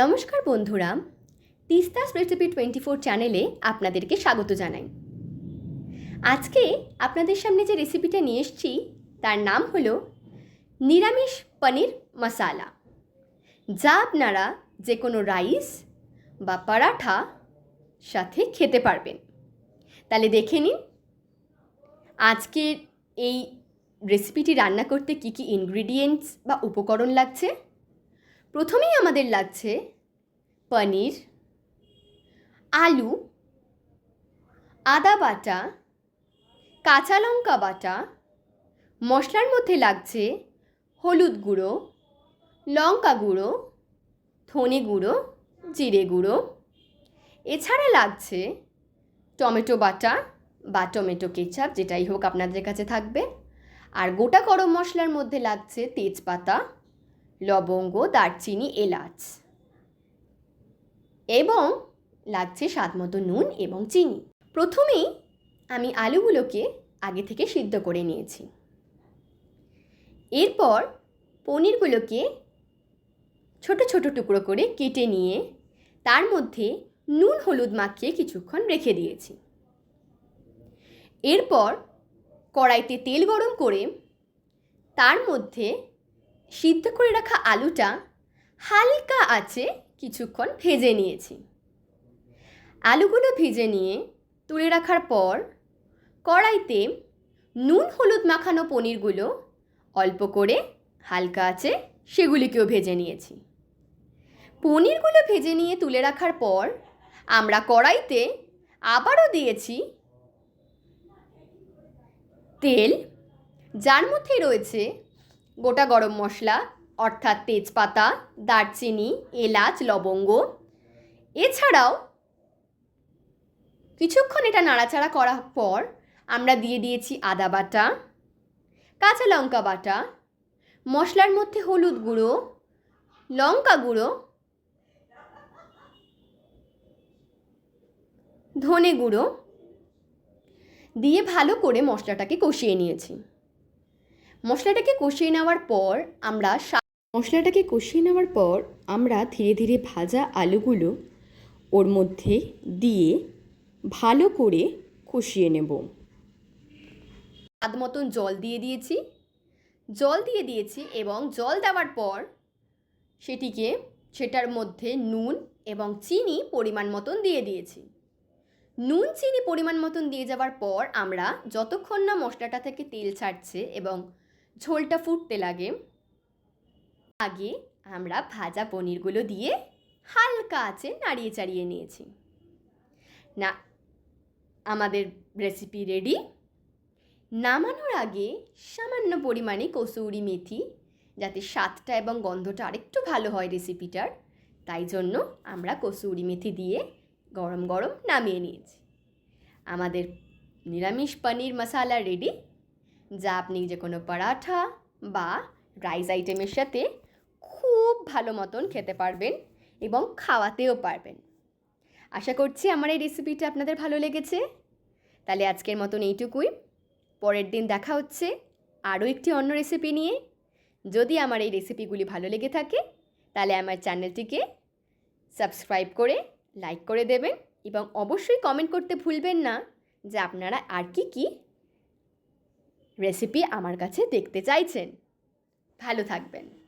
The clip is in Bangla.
নমস্কার বন্ধুরা, তিস্তাস রেসিপি টোয়েন্টি ফোর চ্যানেলে আপনাদেরকে স্বাগত জানাই। আজকে আপনাদের সামনে যে রেসিপিটা নিয়ে এসেছি, তার নাম হলো নিরামিষ পনির মশালা। যা আপনারা যে কোনো রাইস বা পরাঠা সাথে খেতে পারবেন। তাহলে দেখে নিন, আজকের এই রেসিপিটি রান্না করতে কী কী ইনগ্রিডিয়েন্টস বা উপকরণ লাগছে? প্রথমেই আমাদের লাগছে পনির, আলু, আদা বাটা, কাঁচা লঙ্কা বাটা, মশলার মধ্যে লাগছে হলুদ গুঁড়ো, লঙ্কা গুঁড়ো, ধনে গুঁড়ো, জিরে গুঁড়ো। এছাড়া লাগছে টমেটো বাটা বা টমেটো কেচাপ, যেটাই হোক আপনাদের কাছে থাকবে। আর গোটা গরম মশলার মধ্যে লাগছে তেজপাতা। লবঙ্গ, দারচিনি, এলাচ এবং লাগছে স্বাদ মতো নুন এবং চিনি। প্রথমেই আমি আলুগুলোকে আগে থেকে সিদ্ধ করে নিয়েছি। এরপর পনিরগুলোকে ছোট ছোট টুকরো করে কেটে নিয়ে তার মধ্যে নুন হলুদ মাখিয়ে কিছুক্ষণ রেখে দিয়েছি। এরপর কড়াইতে তেল গরম করে তার মধ্যে সিদ্ধ করে রাখা আলুটা হালকা আছে কিছুক্ষণ ভেজে নিয়েছি। আলুগুলো ভেজে নিয়ে তুলে রাখার পর কড়াইতে নুন, হলুদ মাখানো পনিরগুলো অল্প করে হালকা আছে সেগুলিকেও ভেজে নিয়েছি। পনিরগুলো ভেজে নিয়ে তুলে রাখার পর আমরা কড়াইতে আবারও দিয়েছি তেল, যার মধ্যে রয়েছে গোটা গরম মশলা, অর্থাৎ তেজপাতা, দারচিনি, এলাচ, লবঙ্গ। এছাড়াও কিছুক্ষণ এটা নাড়াচাড়া করার পর আমরা দিয়ে দিয়েছি আদা বাটা, কাঁচা লঙ্কা বাটা, মশলার মধ্যে হলুদ গুঁড়ো, লঙ্কা গুঁড়ো, ধনে গুঁড়ো দিয়ে ভালো করে মশলাটাকে কষিয়ে নিয়েছি। মশলাটাকে কষিয়ে নেওয়ার পর আমরা মশলাটাকে কষিয়ে নেওয়ার পর আমরা ধীরে ধীরে ভাজা আলুগুলো ওর মধ্যে দিয়ে ভালো করে কষিয়ে নেব। স্বাদ মতন জল দিয়ে দিয়েছি। জল দিয়ে দিয়েছি এবং জল দেওয়ার পর সেটিকে সেটার মধ্যে নুন এবং চিনি পরিমাণ মতন দিয়ে দিয়েছি। নুন, চিনি পরিমাণ মতন দিয়ে যাওয়ার পর আমরা যতক্ষণ না মশলাটা থেকে তেল ছাড়ছে এবং ঝোলটা ফুটতে লাগে। আগে আমরা ভাজা পনিরগুলো দিয়ে হালকা আছে নাড়িয়ে চাড়িয়ে নিয়েছি। না, আমাদের রেসিপি রেডি নামানোর আগে সামান্য পরিমাণে কসৌরি মেথি, যাতে স্বাদটা এবং গন্ধটা আরেকটু ভালো হয় রেসিপিটার তাই জন্য আমরা কসৌরি মেথি দিয়ে গরম গরম নামিয়ে নিয়েছি। আমাদের নিরামিষ পনির মশালা রেডি যা আপনি যে কোনো পরাঠা বা রাইস আইটেমের সাথে খুব ভালো মতন খেতে পারবেন এবং খাওয়াতেও পারবেন। আশা করছি আমার এই রেসিপিটা আপনাদের ভালো লেগেছে। তাহলে আজকের মতন এইটুকুই। পরের দিন দেখা হচ্ছে আরও একটি অন্য রেসিপি নিয়ে। যদি আমার এই রেসিপিগুলি ভালো লেগে থাকে, তাহলে আমার চ্যানেলটিকে সাবস্ক্রাইব করে লাইক করে দেবেন এবং অবশ্যই কমেন্ট করতে ভুলবেন না যে আপনারা আর কি কী রেসিপি আমার কাছে দেখতে চাইছেন। ভালো থাকবেন।